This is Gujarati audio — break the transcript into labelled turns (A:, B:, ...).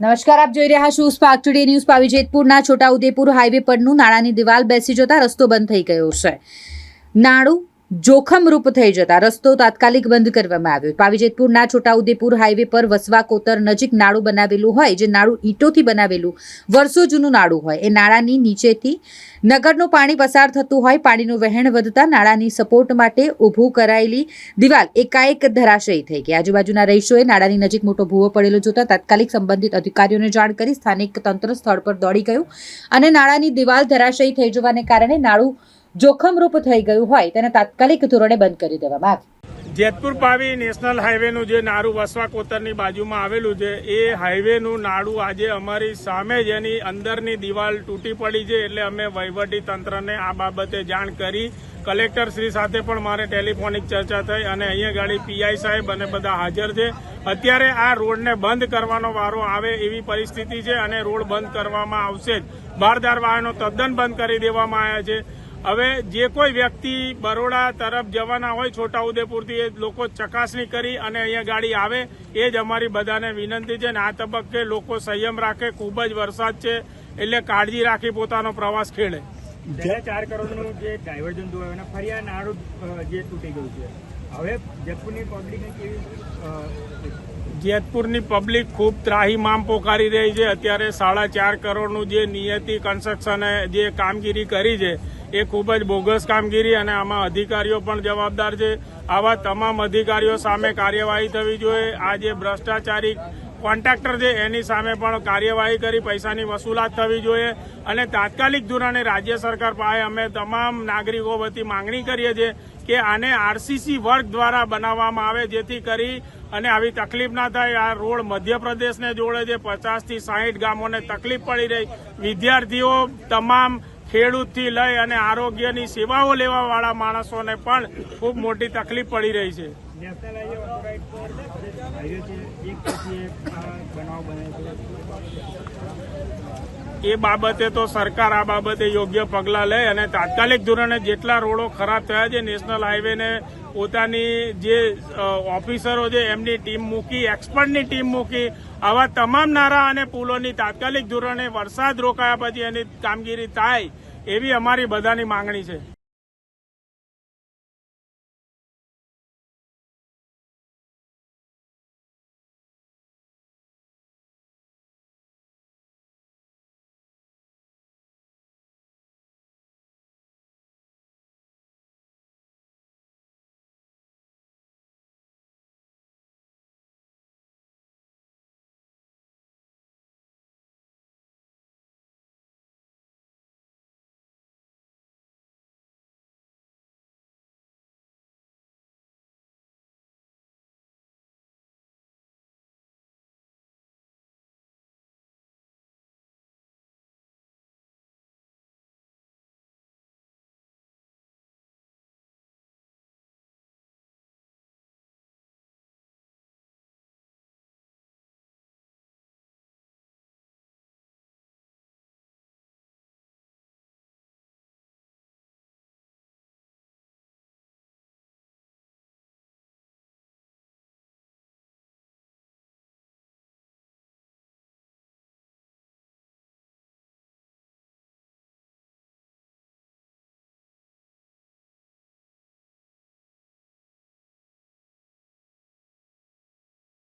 A: નમસ્કાર, આપ જોઈ રહ્યા છો સ્પાર્ક ટુડે ન્યૂઝ પાવી જેતપુરના છોટાઉદેપુર હાઈવે પરનું નાળાની દિવાલ બેસી જતા રસ્તો બંધ થઈ ગયો છે. નાણું જોખમરૂપ થઈ જતા રસ્તો તાત્કાલિક બંધ કરવામાં આવ્યો. પાવીજેતપુરના છોટાઉદેપુર હાઈવે પર વસવા કોતર નજીક નાળું બનાવેલું હોય, જે નાળું ઈંટોથી બનાવેલું, વર્ષો જૂનું નાળું હોય, એ નાળાની નીચેથી નગરનું પાણી પસાર થતું હોય, પાણીનું વહેણ વધતા નાળાની સપોર્ટ માટે ઊભું કરાયેલી દિવાલ એકાએક ધરાશયી થઈ ગઈ. આજુબાજુના રહીશોએ નાળાની નજીક મોટો ભૂવો પડેલો જોતા તાત્કાલિક સંબંધિત અધિકારીઓને જાણ કરી સ્થાનિક તંત્ર સ્થળ પર દોડી ગયું અને નાળાની દિવાલ ધરાશયી થઈ જવાને કારણે નાળું જોખમરૂપ થઈ ગયું હોય તેને તાત્કાલિક ધોરણે બંધ કરી દેવામાં આવ્યું
B: જેતપુર પાવી નેશનલ હાઈવેનું જે નાડું વસવા કોતરની બાજુમાં આવેલું છે, એ હાઈવેનું નાડું આજે અમારી સામે જ એની અંદરની દિવાલ તૂટી પડી છે એટલે અમે વહીવટી તંત્રને આ બાબતે જાણ કરી. કલેક્ટર શ્રી સાથે પણ મારે ટેલિફોનિક ચર્ચા થઈ અને અહીંયા ગાડી પીઆઈ સાહેબ અને બધા હાજર છે. અત્યારે આ રોડને બંધ કરવાનો વારો આવે એવી પરિસ્થિતિ છે અને રોડ બંધ કરવામાં આવશે જ. બારદાર વાહનો તદ્દન બંધ કરી દેવામાં આવ્યા છે. હવે જે કોઈ વ્યક્તિ બરોડા તરફ જવાના હોય છોટાઉદેપુરથી એ લોકો ચકાસણી કરી અને અહીંયા ગાડી આવે એ જ અમારી બધાને વિનંતી છે અને આ તબક્કે લોકો સંયમ રાખે ખૂબ જ વરસાદ છે એટલે કાળજી રાખી પોતાનો પ્રવાસ ખેડે.
C: ચાર કરોડનું જે ડાયવર્ઝન જોયું અને ફરી આ જે તૂટી ગયું છે. હવે જેતપુરની પબ્લિકને કેવી
B: જેતપુરની પબ્લિક ખૂબ ત્રાહીમામ પોકારી રહી છે. અત્યારે સાડા ચાર કરોડનું જે નિયતિ કન્સ્ટ્રક્શને જે કામગીરી કરી છે એ ખૂબ જ બોગસ કામગીરી અને આમાં અધિકારીઓ પણ જવાબદાર છે. આવા તમામ અધિકારીઓ સામે કાર્યવાહી થવી જોઈએ. આ જે ભ્રષ્ટાચારી કોન્ટ્રાક્ટર છે, એની સામે પણ કાર્યવાહી કરી, પૈસાની વસૂલાત થવી જોઈએ અને તાત્કાલિક ધોરણે રાજ્ય સરકાર પાસે અમે તમામ નાગરિકો વતી માંગણી કરીએ છીએ કે આને આરસીસી વર્ગ દ્વારા બનાવવામાં આવે, જેથી કરી અને આવી તકલીફ ના થાય. આ રોડ મધ્યપ્રદેશને જોડે છે. પચાસથી સાહીઠ ગામોને તકલીફ પડી રહી. વિદ્યાર્થીઓ તમામ ખેડૂતથી લઈ અને આરોગ્યની સેવાઓ લેવાવાળા માણસોને પણ ખૂબ મોટી તકલીફ પડી રહી છે.
C: નેશનલ હાઈવે હાઈવે છે. એક પછી એક બનાવ બને છે.
B: એ બાબતે તો સરકાર આ બાબતે યોગ્ય પગલાં લે અને તાત્કાલિક ધોરણે જેટલા રોડો ખરાબ થયા છે, નેશનલ હાઈવેને પોતાની જે ઓફિસરો છે, એમની ટીમ મૂકી, એક્સપર્ટની ટીમ મૂકી, આવા તમામ નારા અને પુલોની તાત્કાલિક ધોરણે વરસાદ રોકાયા પછી એની કામગીરી થાય એવી અમારી બધાની માંગણી છે.